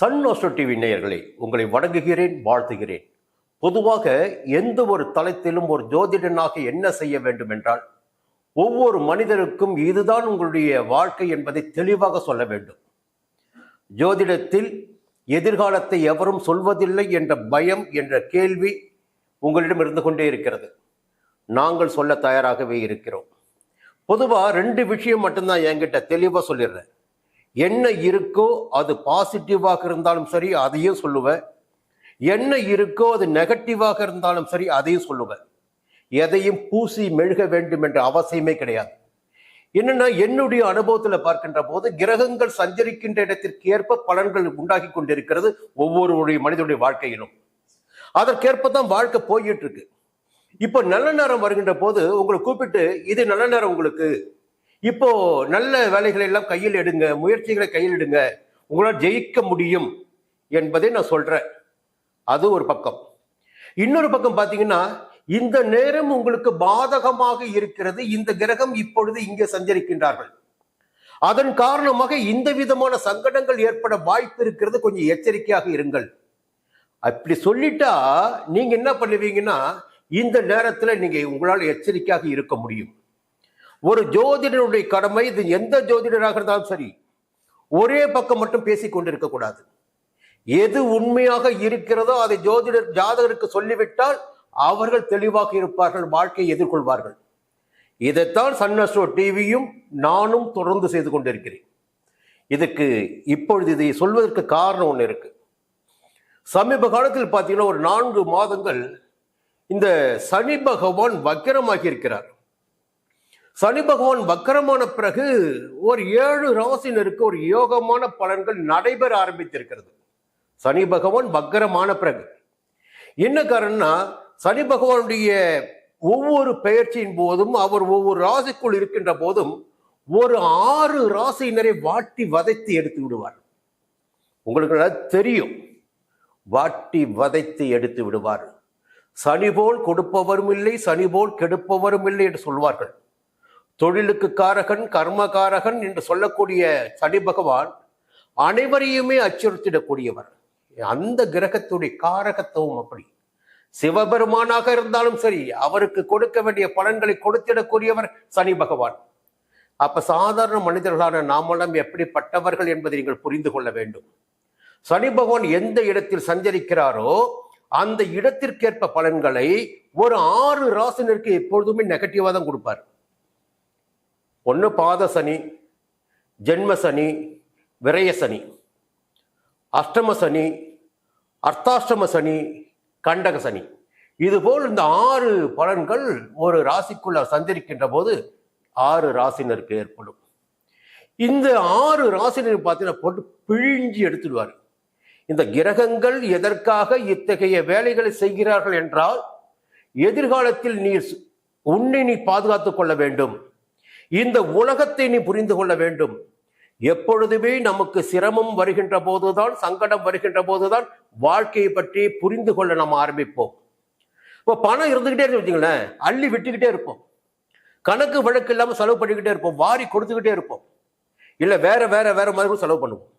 Sun astro TV நேயர்களே உங்களை வணங்குகிறேன் வாழ்த்துகிறேன். பொதுவாக எந்த ஒரு தளத்திலும் ஒரு ஜோதிடனாக என்ன செய்ய வேண்டும் என்றால் ஒவ்வொரு மனிதருக்கும் இதுதான் உங்களுடைய வாழ்க்கை என்பதை தெளிவாக சொல்ல வேண்டும். ஜோதிடத்தில் எதிர்காலத்தை எவரும் சொல்வதில்லை என்ற பயம் என்ற கேள்வி உங்களிடம் இருந்து கொண்டே இருக்கிறது. நாங்கள் சொல்ல தயாராகவே இருக்கிறோம். பொதுவாக ரெண்டு விஷயம் மட்டும்தான் என்கிட்ட தெளிவாக சொல்லிடுறேன். என்ன இருக்கோ அது பாசிட்டிவாக இருந்தாலும் சரி அதையும் சொல்லுவேன். என்ன இருக்கோ அது நெகட்டிவாக இருந்தாலும் சரி அதையும் சொல்லுவேன். எதையும் பூசி மெழுக வேண்டும் என்ற அவசியமே கிடையாது. என்னன்னா என்னுடைய அனுபவத்துல பார்க்கின்ற போது கிரகங்கள் சஞ்சரிக்கின்ற இடத்திற்கு ஏற்ப பலன்கள் உண்டாகி கொண்டிருக்கிறது ஒவ்வொருவருடைய மனிதனுடைய வாழ்க்கையிலும். அதற்கேற்ப தான் வாழ்க்கை போயிட்டு இருக்கு. இப்போ நல்ல நேரம் வருகின்ற போது உங்களை கூப்பிட்டு இது நல்ல நேரம் உங்களுக்கு. இப்போ நல்ல வேலைகளை எல்லாம் கையில் எடுங்க முயற்சிகளை கையில் எடுங்க. உங்களால் ஜெயிக்க முடியும் என்பதை நான் சொல்றேன். அது ஒரு பக்கம். இன்னொரு பக்கம் பார்த்தீங்கன்னா இந்த நேரம் உங்களுக்கு பாதகமாக இருக்கிறது. இந்த கிரகம் இப்பொழுது இங்கே சஞ்சரிக்கின்றார்கள். அதன் காரணமாக இந்த விதமான சங்கடங்கள் ஏற்பட வாய்ப்பு இருக்கிறது. கொஞ்சம் எச்சரிக்கையாக இருங்கள். அப்படி சொல்லிட்டா நீங்க என்ன பண்ணுவீங்கன்னா இந்த நேரத்துல நீங்க உங்களால் எச்சரிக்கையாக இருக்க முடியும். ஒரு ஜோதிடனுடைய கடமை இது எந்த ஜோதிடராக இருந்தாலும் சரி ஒரே பக்கம் மட்டும் பேசிக் கொண்டிருக்க கூடாது. எது உண்மையாக இருக்கிறதோ அதை ஜோதிடர் ஜாதகருக்கு சொல்லிவிட்டால் அவர்கள் தெளிவாக இருப்பார்கள் வாழ்க்கையை எதிர்கொள்வார்கள். இதைத்தான் சன்னஸ்டோ டிவியும் நானும் தொடர்ந்து செய்து கொண்டிருக்கிறேன். இதுக்கு இப்பொழுது இதை சொல்வதற்கு காரணம் ஒன்று இருக்கு. சமீப காலத்தில் பார்த்தீங்கன்னா ஒரு நான்கு மாதங்கள் இந்த சனி பகவான் வக்கிரமாகி இருக்கிறார். சனி பகவான் வக்கரமான பிறகு ஒரு ஏழு ராசினருக்கு ஒரு யோகமான பலன்கள் நடைபெற ஆரம்பித்திருக்கிறது. சனி பகவான் வக்கரமான பிறகு. என்ன காரணம்னா சனி பகவானுடைய ஒவ்வொரு பெயர்ச்சியின் போதும் அவர் ஒவ்வொரு ராசிக்குள் இருக்கின்ற போதும் ஒரு ஆறு ராசியினரை வாட்டி வதைத்து எடுத்து விடுவார். உங்களுக்கு தெரியும். வாட்டி வதைத்து எடுத்து விடுவார். சனி போல் கொடுப்பவரும் இல்லை சனி போல் கெடுப்பவரும் இல்லை என்று சொல்வார்கள். தொழிலுக்கு காரகன் கர்மகாரகன் என்று சொல்லக்கூடிய சனி பகவான் அனைவரையுமே அச்சுறுத்திடக்கூடியவர். அந்த கிரகத்துடைய காரகத்துவம் அப்படி. சிவபெருமானாக இருந்தாலும் சரி அவருக்கு கொடுக்க வேண்டிய பலன்களை கொடுத்திடக்கூடியவர் சனி பகவான். அப்ப சாதாரண மனிதர்களான நாமெல்லாம் எப்படிப்பட்டவர்கள் என்பதை நீங்கள் புரிந்து கொள்ள வேண்டும். சனி பகவான் எந்த இடத்தில் சஞ்சரிக்கிறாரோ அந்த இடத்திற்கேற்ப பலன்களை ஒரு ஆறு ராசினருக்கு எப்பொழுதுமே நெகட்டிவா தான் கொடுப்பார். ஒன்று பாத சனி ஜென்ம சனி விரய சனி. அஷ்டம சனி அர்த்தாஷ்டம சனி கண்டக சனி. இதுபோல் இந்த ஆறு பலன்கள் ஒரு ராசிக்குள்ள சந்திரிக்கின்ற போது ஆறு ராசினருக்கு ஏற்படும். இந்த ஆறு ராசினர் பார்த்தீங்கன்னா போட்டு பிழிஞ்சி எடுத்துடுவார். இந்த கிரகங்கள் எதற்காக இத்தகைய வேலைகளை செய்கிறார்கள் என்றால் எதிர்காலத்தில் நீ உன்னை நீ பாதுகாத்துக் கொள்ள வேண்டும். இந்த உலகத்தை நீ புரிந்து கொள்ள வேண்டும். எப்பொழுதுமே நமக்கு சிரமம் வருகின்ற போதுதான் சங்கடம் வருகின்ற போதுதான் வாழ்க்கையை பற்றி புரிந்து கொள்ள நம்ம ஆரம்பிப்போம். இப்போ பணம் இருந்துகிட்டே இருந்து வச்சுங்களேன் அள்ளி விட்டுக்கிட்டே இருப்போம். கணக்கு வழக்கு இல்லாமல் செலவு பண்ணிக்கிட்டே இருப்போம். வாரி கொடுத்துக்கிட்டே இருப்போம். இல்லை வேற வேற வேற மாதிரி செலவு பண்ணுவோம்.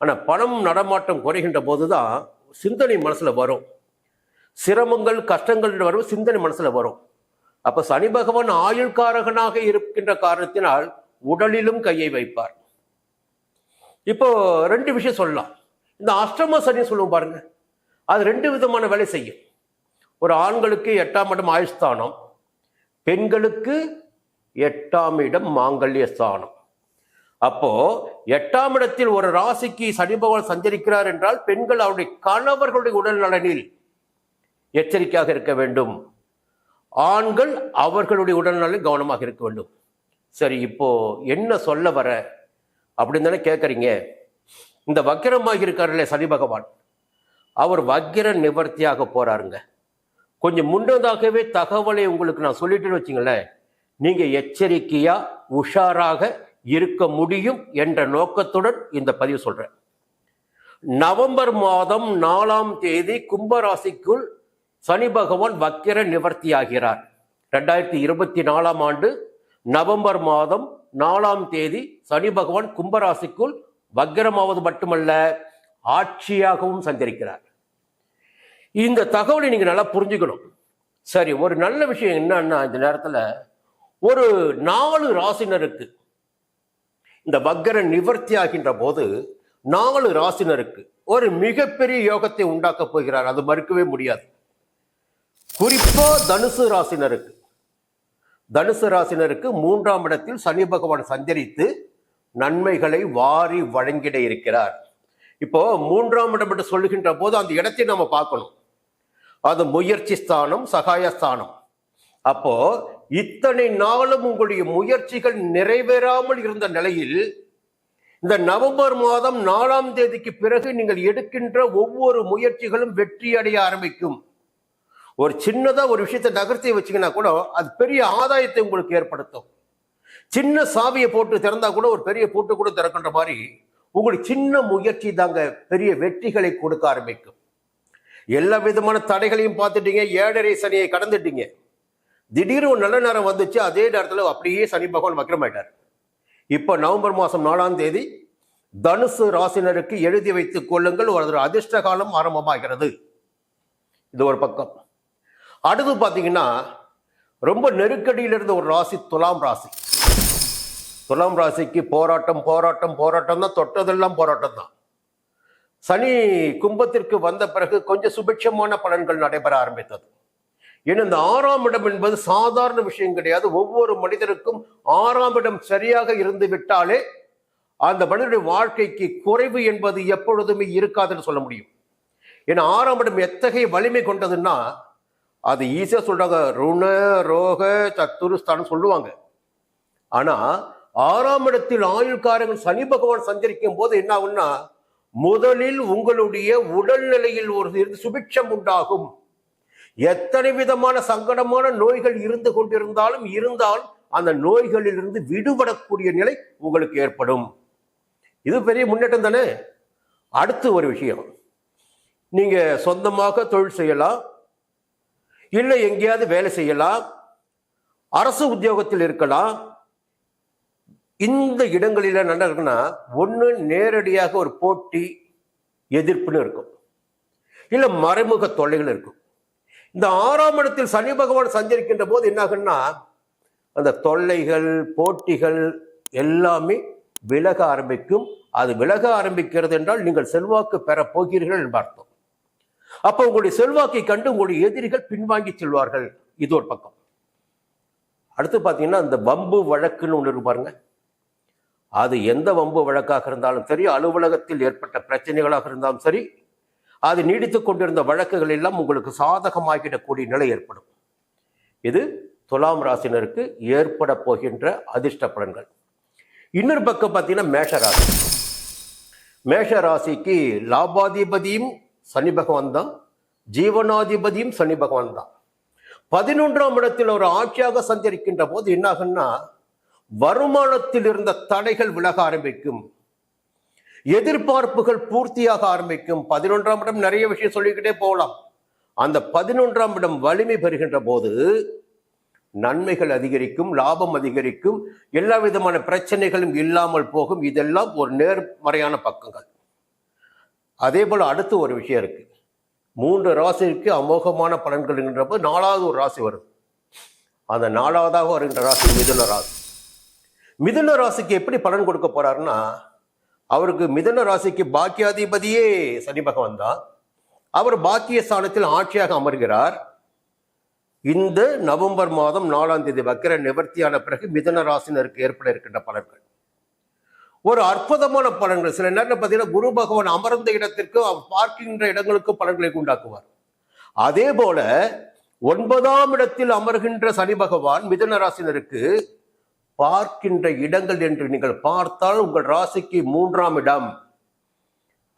ஆனால் பணம் நடமாட்டம் குறைகின்ற போது தான் சிந்தனை மனசில் வரும். சிரமங்கள் கஷ்டங்கள் வரும் சிந்தனை மனசில் வரும். அப்ப சனி பகவான் ஆயுள்காரகனாக இருக்கின்ற காரணத்தினால் உடலிலும் கையை வைப்பார். இப்போ ரெண்டு விஷயம் சொல்லலாம். இந்த அஷ்டம சனி சொல்லுவோம் பாருங்க. அது ரெண்டு விதமான வேலை செய்யும். ஒரு ஆண்களுக்கு எட்டாம் இடம் ஆயுஸ்தானம் பெண்களுக்கு எட்டாம் இடம் மாங்கல்ய ஸ்தானம். அப்போ எட்டாம் இடத்தில் ஒரு ராசிக்கு சனி பகவான் சஞ்சரிக்கிறார் என்றால் பெண்கள் அவருடைய கணவர்களுடைய உடல் நலனில் எச்சரிக்கையாக இருக்க வேண்டும். ஆண்கள் அவர்களுடைய உடல்நலில் கவனமாக இருக்க வேண்டும். சரி இப்போ என்ன சொல்ல வர? அப்படின்னு தானே கேட்குறீங்க இந்த வக்கிரமாக இருக்காருல்ல சனி பகவான். அவர் வக்கிர நிவர்த்தியாக போறாருங்க. கொஞ்சம் முன்னதாகவே தகவலை உங்களுக்கு நான் சொல்லிட்டேன்னு வச்சுங்களேன். நீங்கள் எச்சரிக்கையா உஷாராக இருக்க முடியும் என்ற நோக்கத்துடன் இந்த பதிவு சொல்றேன். நவம்பர் மாதம் நாலாம் தேதி கும்பராசிக்குள் சனி பகவான் வக்கிர நிவர்த்தியாகிறார். ரெண்டாயிரத்தி இருபத்தி நாலாம் ஆண்டு நவம்பர் மாதம் நாலாம் தேதி சனி பகவான் கும்பராசிக்குள் வக்கிரமாவது மட்டுமல்ல ஆட்சியாகவும் சஞ்சரிக்கிறார். இந்த தகவலை நீங்க நல்லா புரிஞ்சுக்கணும். சரி ஒரு நல்ல விஷயம் என்னன்னா இந்த நேரத்தில் ஒரு நாலு ராசினருக்கு இந்த வக்கர நிவர்த்தி ஆகின்ற போது நாலு ராசினருக்கு ஒரு மிகப்பெரிய யோகத்தை உண்டாக்கப் போகிறார். அது மறுக்கவே முடியாது. குறிப்பா தனுசு ராசினருக்கு. தனுசு ராசினருக்கு மூன்றாம் இடத்தில் சனி பகவான் சஞ்சரித்து நன்மைகளை வாரி வழங்கிட இருக்கிறார். இப்போ மூன்றாம் இடம் என்று சொல்லுகின்ற போது அந்த இடத்தை நம்ம பார்க்கணும். அது முயற்சி ஸ்தானம் சகாயஸ்தானம் அப்போ இத்தனை நாளும் உங்களுடைய முயற்சிகள் நிறைவேறாமல் இருந்த நிலையில் இந்த நவம்பர் மாதம் நாலாம் தேதிக்கு பிறகு நீங்கள் எடுக்கின்ற ஒவ்வொரு முயற்சிகளும் வெற்றி அடைய ஆரம்பிக்கும். ஒரு சின்னதாக ஒரு விஷயத்தை நகர்த்தி வச்சிங்கன்னா கூட அது பெரிய ஆதாயத்தை உங்களுக்கு ஏற்படுத்தும். சின்ன சாவியை போட்டு திறந்தா கூட ஒரு பெரிய பூட்டு கூட திறக்கின்ற மாதிரி உங்களுக்கு சின்ன முயற்சி தாங்க பெரிய வெற்றிகளை கொடுக்க ஆரம்பிக்கும். எல்லா விதமான தடைகளையும் பார்த்துட்டீங்க ஏழரை சனியை கடந்துட்டீங்க. திடீர்னு ஒரு நல்ல நேரம் வந்துச்சு அதே நேரத்தில் அப்படியே சனி பகவான் வக்கரமாயிட்டார். இப்போ நவம்பர் மாதம் நாலாம் தேதி தனுசு ராசினருக்கு எழுதி வைத்துக் கொள்ளுங்கள் ஒரு அதிர்ஷ்ட காலம் ஆரம்பமாகிறது. இது ஒரு பக்கம். அடுத்து பார்த்தீங்கன்னா ரொம்ப நெருக்கடியில் இருந்த ஒரு ராசி துலாம் ராசி. துலாம் ராசிக்கு போராட்டம் போராட்டம் போராட்டம் தான். தொட்டதெல்லாம் போராட்டம் தான். சனி கும்பத்திற்கு வந்த பிறகு கொஞ்சம் சுபிட்சமான பலன்கள் நடைபெற ஆரம்பித்தது. ஏன்னா இந்த ஆறாம் இடம் என்பது சாதாரண விஷயம் கிடையாது. ஒவ்வொரு மனிதருக்கும் ஆறாம் இடம் சரியாக இருந்து விட்டாலே அந்த மனிதனுடைய வாழ்க்கைக்கு குறைவு என்பது எப்பொழுதுமே இருக்காதுன்னு சொல்ல முடியும். ஏன்னா ஆறாம் இடம் எத்தகைய வலிமை கொண்டதுன்னா அது ஈஸியாக சொல்கிறாங்க ருண ரோக சத்துருஸ்தானம் சொல்லுவாங்க. ஆனால் ஆறாம் இடத்தில் ஆயுள்காரங்கள் சனி பகவான் சஞ்சரிக்கும் போது என்ன ஆகும்னா முதலில் உங்களுடைய உடல்நிலையில் ஒரு இருந்து சுபிட்சம் உண்டாகும். எத்தனை விதமான சங்கடமான நோய்கள் இருந்து கொண்டிருந்தாலும் இருந்தால் அந்த நோய்களிலிருந்து விடுபடக்கூடிய நிலை உங்களுக்கு ஏற்படும். இது பெரிய முன்னேற்றம் தானே? அடுத்து ஒரு விஷயம். நீங்கள் சொந்தமாக தொழில் செய்யலாம். இல்லை எங்கேயாவது வேலை செய்யலாம் அரசு உத்தியோகத்தில் இருக்கலாம். இந்த இடங்களில் என்ன இருக்குன்னா ஒன்று நேரடியாக ஒரு போட்டி எதிர்ப்புன்னு இருக்கும். இல்லை மறைமுக தொல்லைகள் இருக்கும். இந்த ஆறாம் இடத்தில் சனி பகவான் சஞ்சரிக்கின்ற போது என்னாகுன்னா அந்த தொல்லைகள் போட்டிகள் எல்லாமே விலக ஆரம்பிக்கும். அது விலக ஆரம்பிக்கிறது என்றால் நீங்கள் செல்வாக்கு பெற போகிறீர்கள் என்று அர்த்தம். அப்போ உங்களுடைய செல்வாக்கை கண்டு உங்களுடைய எதிரிகள் பின்வாங்கி செல்வார்கள். இது ஒரு பக்கம். அடுத்து பார்த்தீங்கன்னா அந்த வம்பு வழக்குன்னு ஒன்று இருக்கு பாருங்க. அது எந்த வம்பு வழக்காக இருந்தாலும் சரி அலுவலகத்தில் ஏற்பட்ட பிரச்சனைகளாக இருந்தாலும் சரி அது நீடித்து கொண்டிருந்த வழக்குகள் எல்லாம் உங்களுக்கு சாதகமாகிடக்கூடிய நிலை ஏற்படும். இது துலாம் ராசினருக்கு ஏற்பட போகின்ற அதிர்ஷ்ட பலன்கள். இன்னொரு பக்கம் பார்த்தீங்கன்னா மேஷ ராசி. மேஷ ராசிக்கு லாபாதிபதியும் சனி பகவான் தான். ஜீவனாதிபதியும் சனி பகவான் தான். பதினொன்றாம் இடத்தில் ஒரு ஆட்சியாக சஞ்சரிக்கின்ற போது என்னாகும்னா வருமானத்தில் இருந்த தடைகள் விலக ஆரம்பிக்கும். எதிர்பார்ப்புகள் பூர்த்தியாக ஆரம்பிக்கும். பதினொன்றாம் இடம் நிறைய விஷயம் சொல்லிக்கிட்டே போகலாம். அந்த பதினொன்றாம் இடம் வலிமை பெறுகின்ற போது நன்மைகள் அதிகரிக்கும் லாபம் அதிகரிக்கும் எல்லா விதமான பிரச்சனைகளும் இல்லாமல் போகும். இதெல்லாம் ஒரு நேர்மறையான பக்கங்கள். அதே போல் அடுத்து ஒரு விஷயம் இருக்குது மூன்று ராசிக்கு அமோகமான பலன்கள் நாலாவது ஒரு ராசி வரும் அந்த நாலாவதாக வருகின்ற ராசி மிதுன ராசி. மிதுன ராசிக்கு எப்படி பலன் கொடுக்க போறாருன்னா அவருக்கு மிதுன ராசிக்கு பாக்கியாதிபதியே சனி பகவான் தான். அவர் பாக்கிய ஸ்தானத்தில் ஆட்சியாக அமர்கிறார். இந்த நவம்பர் மாதம் நாலாம் தேதி வக்கிர நிவர்த்தியான பிறகு மிதன ராசினருக்கு ஏற்பட இருக்கின்ற பலன்கள். ஒரு அற்புதமான பலன்கள். சில நேரம் பார்த்தீங்கன்னா குரு பகவான் அமர்ந்த இடத்திற்கு பார்க்கின்ற இடங்களுக்கு பலன்களை உண்டாக்குவார். அதே போல ஒன்பதாம் இடத்தில் அமர்கின்ற சனி பகவான் மிதுன ராசினருக்கு பார்க்கின்ற இடங்கள் என்று நீங்கள் பார்த்தால் உங்கள் ராசிக்கு மூன்றாம் இடம்.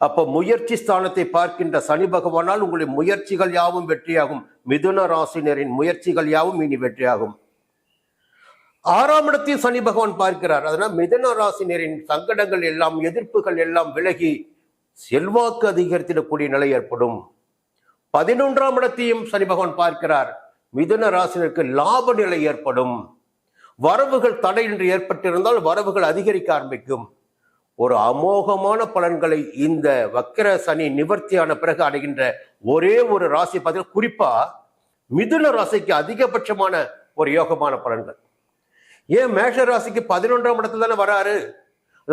அப்ப முயற்சி ஸ்தானத்தை பார்க்கின்ற சனி பகவானால் உங்களுடைய முயற்சிகள் யாவும் வெற்றியாகும். மிதுன ராசினரின் முயற்சிகள் யாவும் இனி வெற்றியாகும். ஆறாம் இடத்தையும் சனி பகவான் பார்க்கிறார். அதனால் மிதுன ராசினரின் சங்கடங்கள் எல்லாம் எதிர்ப்புகள் எல்லாம் விலகி செல்வாக்கு அதிகரித்திடக்கூடிய நிலை ஏற்படும். பதினொன்றாம் இடத்தையும் சனி பகவான் பார்க்கிறார். மிதுன ராசினருக்கு லாப நிலை ஏற்படும். வரவுகள் தடை என்று ஏற்பட்டிருந்தால் வரவுகள் அதிகரிக்க ஆரம்பிக்கும். ஒரு அமோகமான பலன்களை இந்த வக்கிர சனி நிவர்த்தியான பிறகு அடைகின்ற ஒரே ஒரு ராசி பார்த்தீங்கன்னா குறிப்பா மிதுன ராசிக்கு அதிகபட்சமான ஒரு யோகமான பலன்கள். ஏன் மேஷ ராசிக்கு பதினொன்றாம் இடத்துல தானே வராரு?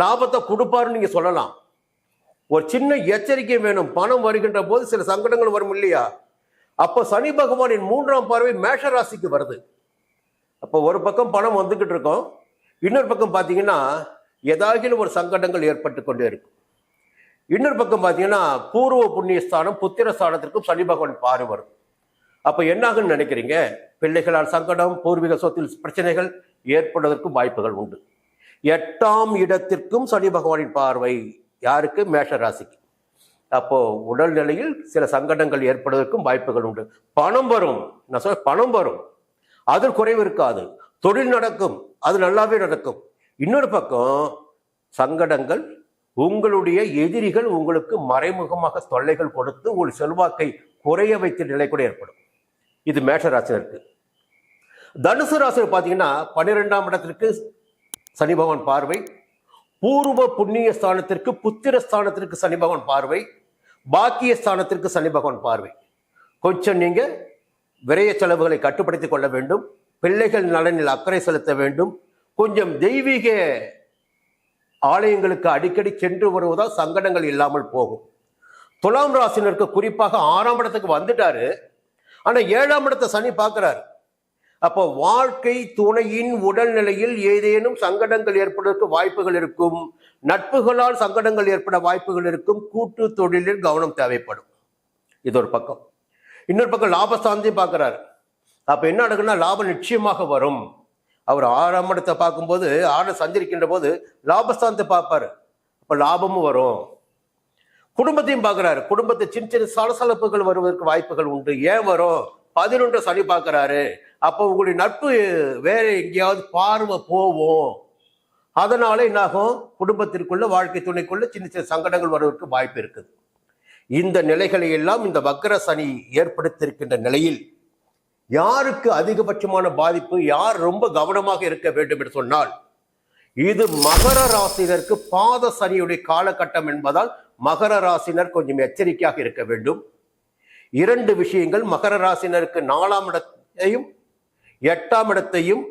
லாபத்தை கொடுப்பாருன்னு நீங்க சொல்லலாம். ஒரு சின்ன எச்சரிக்கை வேணும். பணம் வருகின்ற போது சில சங்கடங்கள் வரும் இல்லையா? அப்போ சனி பகவானின் மூன்றாம் பார்வை மேஷ ராசிக்கு வருது. அப்போ ஒரு பக்கம் பணம் வந்துகிட்டு இருக்கோம். இன்னொரு பக்கம் பார்த்தீங்கன்னா ஏதாகிலும் ஒரு சங்கடங்கள் ஏற்பட்டு கொண்டே இருக்கும். இன்னொரு பக்கம் பார்த்தீங்கன்னா பூர்வ புண்ணிய ஸ்தானம் புத்திர ஸ்தானத்திற்கும் சனி பகவான் பார்வை வரும். அப்போ என்னாகுன்னு நினைக்கிறீங்க? பிள்ளைகளால் சங்கடம் பூர்வீக சொத்தில் பிரச்சனைகள் ஏற்படுவதற்கும் வாய்ப்புகள் உண்டு. எட்டாம் இடத்திற்கும் சனி பகவானின் பார்வை யாருக்கு? மேஷ ராசிக்கு அப்போ உடல்நிலையில் சில சங்கடங்கள் ஏற்படுவதற்கும் வாய்ப்புகள் உண்டு. பணம் வரும். நான் சொல்ல பணம் வரும். அதில் குறைவு இருக்காது. தொழில் நடக்கும். அது நல்லாவே நடக்கும். இன்னொரு பக்கம் சங்கடங்கள் உங்களுடைய எதிரிகள் உங்களுக்கு மறைமுகமாக தொல்லைகள் கொடுத்து உங்கள் செல்வாக்கை குறைய வைத்த நிலை கூட ஏற்படும். இது மேஷ ராசினருக்கு தனுசு ராசியில் பார்த்தீங்கன்னா பன்னிரெண்டாம் இடத்திற்கு சனி பகவான் பார்வை. பூர்வ புண்ணிய ஸ்தானத்திற்கு புத்திர ஸ்தானத்திற்கு சனி பகவான் பார்வை. பாக்கிய ஸ்தானத்திற்கு சனி பகவான் பார்வை. கொஞ்சம் நீங்க விரய செலவுகளை கட்டுப்படுத்திக் கொள்ள வேண்டும். பிள்ளைகள் நலனில் அக்கறை செலுத்த வேண்டும். கொஞ்சம் தெய்வீக ஆலயங்களுக்கு அடிக்கடி சென்று வருவதால் சங்கடங்கள் இல்லாமல் போகும். துலாம் ராசினருக்கு குறிப்பாக ஆறாம் இடத்துக்கு வந்துட்டாரு. ஆனா ஏழாம் இடத்தை சனி பார்க்குறாரு அப்போ வாழ்க்கை துணையின் உடல்நிலையில் ஏதேனும் சங்கடங்கள் ஏற்படுவதற்கு வாய்ப்புகள் இருக்கும். நட்புகளால் சங்கடங்கள் ஏற்பட வாய்ப்புகள் இருக்கும். கூட்டு தொழிலில் கவனம் தேவைப்படும். இது ஒரு பக்கம். இன்னொரு பக்கம் லாபஸ்தானத்தையும் பார்க்குறாரு. அப்ப என்ன நடக்குன்னா லாபம் நிச்சயமாக வரும். அவர் ஆறாம் இடத்தை பார்க்கும்போது ஆடை சஞ்சரிக்கின்ற போது லாபஸ்தானத்தை பார்ப்பாரு. அப்ப லாபமும் வரும். குடும்பத்தையும் பார்க்கிறாரு. குடும்பத்தை சின்ன சின்ன சலசலப்புகள் வருவதற்கு வாய்ப்புகள் உண்டு. ஏன் வரும்? பதினொன்று சனி பார்க்குறாரு. அப்போ உங்களுடைய நட்பு வேற எங்கேயாவது பார்வை போவோம். அதனால என்னாகும் குடும்பத்திற்குள்ள வாழ்க்கை துணைக்குள்ள சின்ன சின்ன சங்கடங்கள் வருவதற்கு வாய்ப்பு இருக்குது. இந்த நிலைகளை எல்லாம் இந்த வக்கர சனி ஏற்படுத்தியிருக்கின்ற நிலையில் யாருக்கு அதிகபட்சமான பாதிப்பு யார் ரொம்ப கவனமாக இருக்க வேண்டும் என்று சொன்னால் இது மகர ராசினருக்கு பாத சனியுடைய காலகட்டம் என்பதால் மகர ராசினர் கொஞ்சம் எச்சரிக்கையாக இருக்க வேண்டும். இரண்டு விஷயங்கள் மகர ராசினருக்கு நாலாம் இடத்தையும் எட்டாம் இடத்தையும்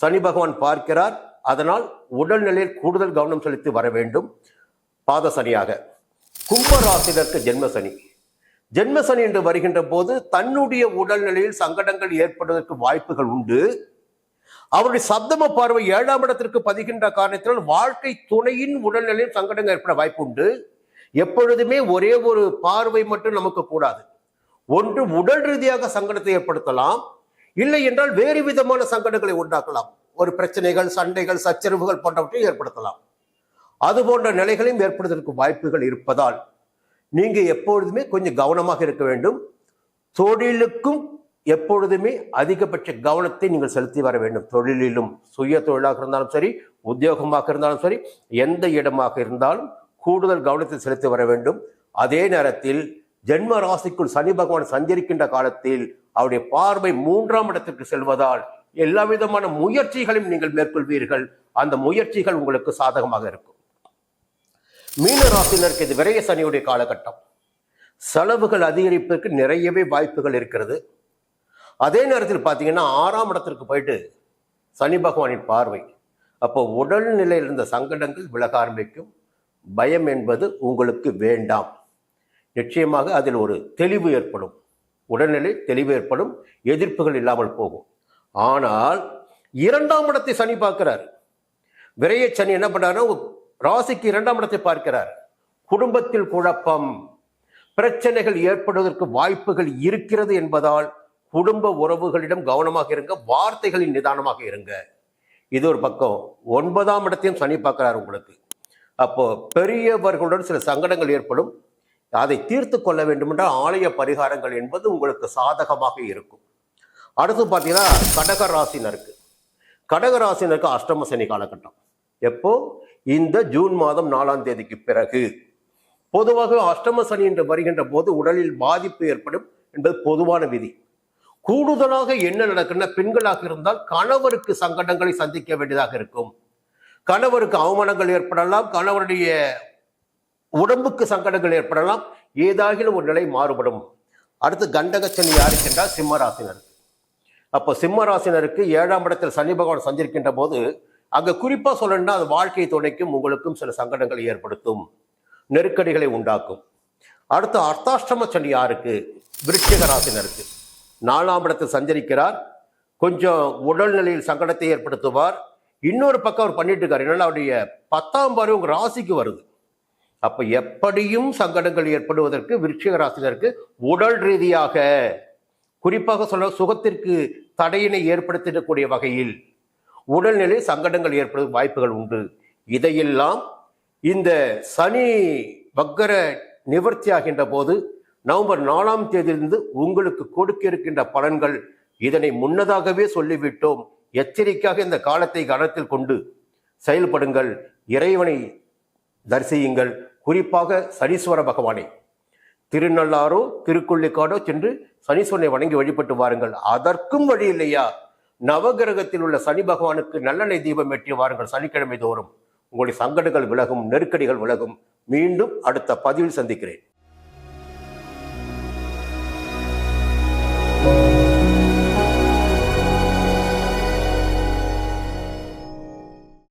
சனி பகவான் பார்க்கிறார். அதனால் உடல்நிலையில் கூடுதல் கவனம் செலுத்தி வர வேண்டும். பாத சனியாக. கும்ப ராசினருக்கு ஜென்ம சனி. ஜென்ம சனி என்று வருகின்ற போது தன்னுடைய உடல்நிலையில் சங்கடங்கள் ஏற்படுவதற்கு வாய்ப்புகள் உண்டு. அவருடைய சப்தம பார்வை ஏழாம் இடத்திற்கு பதிகின்ற காரணத்தினால் வாழ்க்கை துணையின் உடல்நிலையில் சங்கடங்கள் ஏற்பட வாய்ப்பு உண்டு. எப்பொழுதுமே ஒரே ஒரு பார்வை மட்டும் நமக்கு கூடாது. ஒன்று உடல் ரீதியாக சங்கடத்தை ஏற்படுத்தலாம். இல்லை என்றால் வேறு விதமான சங்கடங்களை உண்டாக்கலாம். ஒரு பிரச்சனைகள் சண்டைகள் சச்சரவுகள் போன்றவற்றை ஏற்படுத்தலாம். அது போன்ற நிலைகளையும் ஏற்படுவதற்கு வாய்ப்புகள் இருப்பதால் நீங்க எப்பொழுதுமே கொஞ்சம் கவனமாக இருக்க வேண்டும். தொழிலுக்கும் எப்பொழுதுமே அதிகபட்ச கவனத்தை நீங்கள் செலுத்தி வர வேண்டும். தொழிலிலும் சுய தொழிலாக இருந்தாலும் சரி உத்தியோகமாக இருந்தாலும் சரி எந்த இடமாக இருந்தாலும் கூடுதல் கவனத்தை செலுத்தி வர வேண்டும். அதே நேரத்தில் ஜென்ம ராசிக்குள் சனி பகவான் சஞ்சரிக்கின்ற காலத்தில் அவருடைய பார்வை மூன்றாம் இடத்திற்கு செல்வதால் எல்லா விதமான முயற்சிகளையும் நீங்கள் மேற்கொள்வீர்கள். அந்த முயற்சிகள் உங்களுக்கு சாதகமாக இருக்கும். மீன ராசினருக்கு இது விரைய சனியுடைய காலகட்டம். செலவுகள் அதிகரிப்பதற்கு நிறையவே வாய்ப்புகள் இருக்கிறது. அதே நேரத்தில் பார்த்தீங்கன்னா ஆறாம் இடத்திற்கு போயிட்டு சனி பகவானின் பார்வை. அப்போ உடல்நிலையில் இருந்த சங்கடங்கள் விலக ஆரம்பிக்கும். பயம் என்பது உங்களுக்கு வேண்டாம். நிச்சயமாக அதில் ஒரு தெளிவு ஏற்படும். உடல்நிலை தெளிவு ஏற்படும் எதிர்ப்புகள் இல்லாமல் போகும். ஆனால் இரண்டாம் இடத்தை சனி பார்க்கிறார். விரைய சனி என்ன பண்ணாருன்னா ராசிக்கு இரண்டாம் இடத்தை பார்க்கிறார். குடும்பத்தில் குழப்பம் பிரச்சனைகள் ஏற்படுவதற்கு வாய்ப்புகள் இருக்கிறது என்பதால் குடும்ப உறவுகளிடம் கவனமாக இருங்க வார்த்தைகளின் நிதானமாக இருங்க. இது ஒரு பக்கம். ஒன்பதாம் இடத்தையும் சனி பார்க்கிறார் உங்களுக்கு. அப்போ பெரியவர்களுடன் சில சங்கடங்கள் ஏற்படும். அதை தீர்த்து கொள்ள வேண்டுமென்றால் ஆலய பரிகாரங்கள் என்பது உங்களுக்கு சாதகமாக இருக்கும். அடுத்து பார்த்தீங்கன்னா கடக ராசினருக்கு. கடக ராசினருக்கு அஷ்டம சனி காலகட்டம். எப்போ? இந்த ஜூன் மாதம் நாலாம் தேதிக்கு பிறகு. பொதுவாக அஷ்டம சனி என்று வருகின்ற போது உடலில் பாதிப்பு ஏற்படும் என்பது பொதுவான விதி. கூடுதலாக என்ன நடக்குன்னா பெண்களாக இருந்தால் கணவருக்கு சங்கடங்களை சந்திக்க வேண்டியதாக இருக்கும். கணவருக்கு அவமானங்கள் ஏற்படலாம். கணவருடைய உடம்புக்கு சங்கடங்கள் ஏற்படலாம் ஏதாகிலும் ஒரு நிலை மாறுபடும். அடுத்து கண்டகச்சனி யாருக்கு என்றால் சிம்மராசினர். அப்போ சிம்மராசினருக்கு ஏழாம் இடத்தில் சனி பகவான் சந்திருக்கின்ற போது அங்கே குறிப்பாக சொல்லணும்னா அது வாழ்க்கை துணைக்கும் உங்களுக்கும் சில சங்கடங்களை ஏற்படுத்தும் நெருக்கடிகளை உண்டாக்கும். அடுத்து அர்த்தாஷ்டம சனி யாருக்கு? விருச்சிக ராசினருக்கு. நாலாம் இடத்தில் சஞ்சரிக்கிறார் கொஞ்சம் உடல்நிலையில் சங்கடத்தை ஏற்படுத்துவார். இன்னொரு பக்கம் அவர் பண்ணிட்டு இருக்காரு என்னன்னா அவருடைய பத்தாம் பார்வை உங்கள் ராசிக்கு வருது. அப்ப எப்படியும் சங்கடங்கள் ஏற்படுவதற்கு விருட்சிக ராசினருக்கு உடல் ரீதியாக குறிப்பாக சொல்ல சுகத்திற்கு தடையினை ஏற்படுத்திடக்கூடிய வகையில் உடல்நிலை சங்கடங்கள் ஏற்படும் வாய்ப்புகள் உண்டு. இதையெல்லாம் இந்த சனி வக்கர நிவர்த்தி ஆகின்ற போது நவம்பர் நாலாம் தேதியிலிருந்து உங்களுக்கு கொடுக்க இருக்கின்ற பலன்கள் இதனை முன்னதாகவே சொல்லிவிட்டோம். எச்சரிக்கையாக இந்த காலத்தை கணத்தில் கொண்டு செயல்படுங்கள். இறைவனை தரிசியுங்கள். குறிப்பாக சனீஸ்வர பகவானை. திருநள்ளாரோ திருக்குள்ளிக்காடோ சென்று சனீஸ்வரனை வணங்கி வழிபட்டு வாருங்கள். அதற்கும் வழி இல்லையா? நவகிரகத்தில் உள்ள சனி பகவானுக்கு நல்லெண்ணெய் தீபம் ஏற்றி வாருங்கள். சனிக்கிழமை தோறும். உங்களுடைய சங்கடங்கள் விலகும் நெருக்கடிகள் விலகும். மீண்டும் அடுத்த பதிவில் சந்திக்கிறேன்.